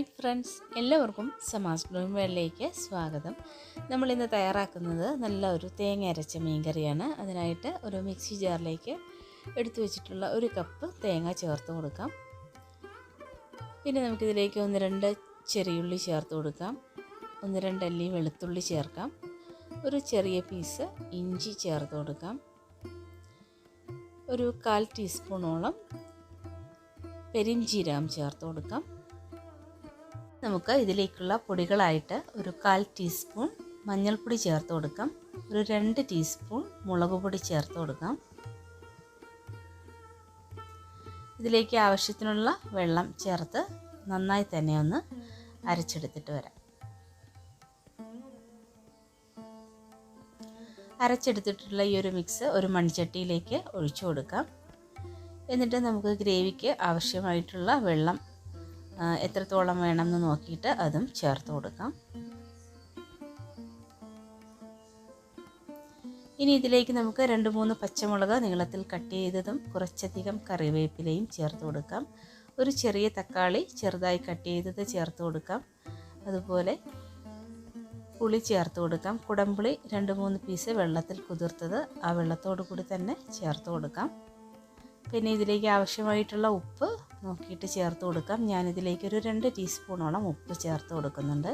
Hi friends എല്ലാവർക്കും സമാസ് Bloom വേളിലേക്ക് സ്വാഗതം നമ്മളിന്ന് തയ്യാറാക്കുന്നത് നല്ല ഒരു തേങ്ങ അരച്ച മീൻ കറിയാണ് അതിനായിട്ട് ഒരു മിക്സി ജാറിലേക്ക് എടുത്തു വെച്ചിട്ടുള്ള ഒരു കപ്പ് തേങ്ങ ചേർത്ത് കൊടുക്കാം. പിന്നെ നമുക്കിതിലേക്ക് ഒന്ന് രണ്ട് ചെറിയുള്ളി ചേർത്ത് കൊടുക്കാം. ഒന്ന് രണ്ട് അല്ലി വെളുത്തുള്ളി ചേർക്കാം. ഒരു ചെറിയ പീസ് ഇഞ്ചി ചേർത്ത് കൊടുക്കാം. ഒരു കാൽ ടീസ്പൂണോളം പെരിഞ്ചീരകം ചേർത്ത് കൊടുക്കാം. നമുക്ക് ഇതിലേക്കുള്ള പൊടികളായിട്ട് ഒരു കാൽ ടീസ്പൂൺ മഞ്ഞൾപ്പൊടി ചേർത്ത് കൊടുക്കാം. ഒരു രണ്ട് ടീസ്പൂൺ മുളക് പൊടി ചേർത്ത് കൊടുക്കാം. ഇതിലേക്ക് ആവശ്യത്തിനുള്ള വെള്ളം ചേർത്ത് നന്നായി തന്നെ ഒന്ന് അരച്ചെടുത്തിട്ട് വരാം. അരച്ചെടുത്തിട്ടുള്ള ഈ ഒരു മിക്സ് ഒരു മൺചട്ടിയിലേക്ക് ഒഴിച്ചു കൊടുക്കാം. എന്നിട്ട് നമുക്ക് ഗ്രേവിക്ക് ആവശ്യമായിട്ടുള്ള വെള്ളം എത്രത്തോളം വേണമെന്ന് നോക്കിയിട്ട് അതും ചേർത്ത് കൊടുക്കാം. ഇനി ഇതിലേക്ക് നമുക്ക് രണ്ട് മൂന്ന് പച്ചമുളക് നീളത്തിൽ കട്ട് ചെയ്തതും കുറച്ചധികം കറിവേപ്പിലയും ചേർത്ത് കൊടുക്കാം. ഒരു ചെറിയ തക്കാളി ചെറുതായി കട്ട് ചെയ്തത് ചേർത്ത് കൊടുക്കാം. അതുപോലെ പുളി ചേർത്ത് കൊടുക്കാം. കുടംപുളി രണ്ട് മൂന്ന് പീസ് വെള്ളത്തിൽ കുതിർത്തത് ആ വെള്ളത്തോടു കൂടി തന്നെ ചേർത്ത് കൊടുക്കാം. പിന്നെ ഇതിലേക്ക് ആവശ്യമായിട്ടുള്ള ഉപ്പ് നോക്കിയിട്ട് ചേർത്ത് കൊടുക്കാം. ഞാനിതിലേക്ക് ഒരു രണ്ട് ടീസ്പൂണോളം ഉപ്പ് ചേർത്ത് കൊടുക്കുന്നുണ്ട്.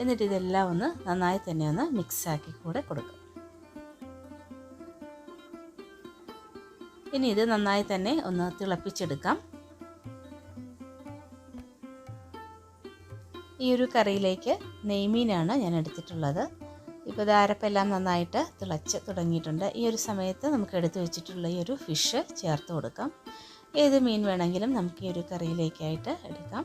എന്നിട്ട് ഇതെല്ലാം ഒന്ന് നന്നായി തന്നെ ഒന്ന് മിക്സാക്കി കൂടെ കൊടുക്കും. ഇനി ഇത് നന്നായി തന്നെ ഒന്ന് തിളപ്പിച്ചെടുക്കാം. ഈ ഒരു കറിയിലേക്ക് നെയ്മീനാണ് ഞാൻ എടുത്തിട്ടുള്ളത്. ഇപ്പോൾ ഇത് അരപ്പെല്ലാം നന്നായിട്ട് തിളച്ച് തുടങ്ങിയിട്ടുണ്ട്. ഈ ഒരു സമയത്ത് നമുക്ക് എടുത്തു വെച്ചിട്ടുള്ള ഈ ഒരു ഫിഷ് ചേർത്ത് കൊടുക്കാം. ഏത് മീൻ വേണമെങ്കിലും നമുക്ക് ഈ ഒരു കറിയിലേക്കായിട്ട് എടുക്കാം.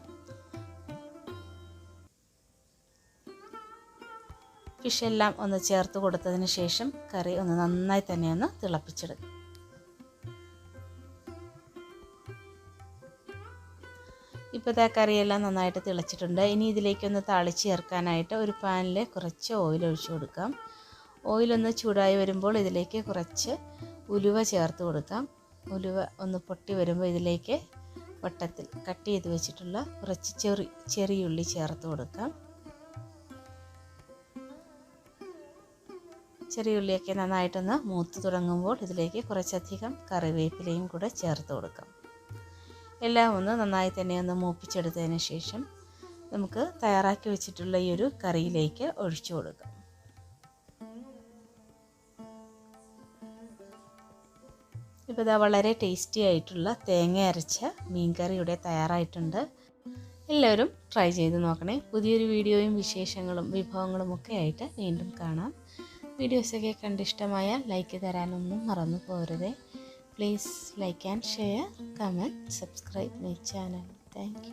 ഫിഷ് എല്ലാം ഒന്ന് ചേർത്ത് കൊടുത്തതിന് ശേഷം കറി ഒന്ന് നന്നായി തന്നെ ഒന്ന് തിളപ്പിച്ചെടുക്കും. ഇപ്പോൾ ആ കറിയെല്ലാം നന്നായിട്ട് തിളച്ചിട്ടുണ്ട്. ഇനി ഇതിലേക്കൊന്ന് താളിച്ച് ചേർക്കാനായിട്ട് ഒരു പാനിൽ കുറച്ച് ഓയിൽ ഒഴിച്ചു കൊടുക്കാം. ഓയിലൊന്ന് ചൂടായി വരുമ്പോൾ ഇതിലേക്ക് കുറച്ച് ഉലുവ ചേർത്ത് കൊടുക്കാം. ഉലുവ ഒന്ന് പൊട്ടി വരുമ്പോൾ ഇതിലേക്ക് വട്ടത്തിൽ കട്ട് ചെയ്ത് വെച്ചിട്ടുള്ള കുറച്ച് ചെറി ചെറിയുള്ളി ചേർത്ത് കൊടുക്കാം. ചെറിയുള്ളിയൊക്കെ നന്നായിട്ടൊന്ന് മൂത്ത് തുടങ്ങുമ്പോൾ ഇതിലേക്ക് കുറച്ചധികം കറിവേപ്പിലയും കൂടെ ചേർത്ത് കൊടുക്കാം. എല്ലാം ഒന്ന് നന്നായി തന്നെ ഒന്ന് മൂപ്പിച്ചെടുത്തതിന് ശേഷം നമുക്ക് തയ്യാറാക്കി വെച്ചിട്ടുള്ള ഈ ഒരു കറിയിലേക്ക് ഒഴിച്ചു കൊടുക്കാം. ഇപ്പോൾ ഇതാ വളരെ ടേസ്റ്റി ആയിട്ടുള്ള തേങ്ങ അരച്ച മീൻകറി ഇവിടെ തയ്യാറായിട്ടുണ്ട്. എല്ലാവരും ട്രൈ ചെയ്ത് നോക്കണേ. പുതിയൊരു വീഡിയോയും വിശേഷങ്ങളും വിഭവങ്ങളും ഒക്കെ ആയിട്ട് വീണ്ടും കാണാം. വീഡിയോസൊക്കെ കണ്ടിഷ്ടമായ ലൈക്ക് തരാനൊന്നും മറന്നു പോരുതേ please like and share comment subscribe my channel thank.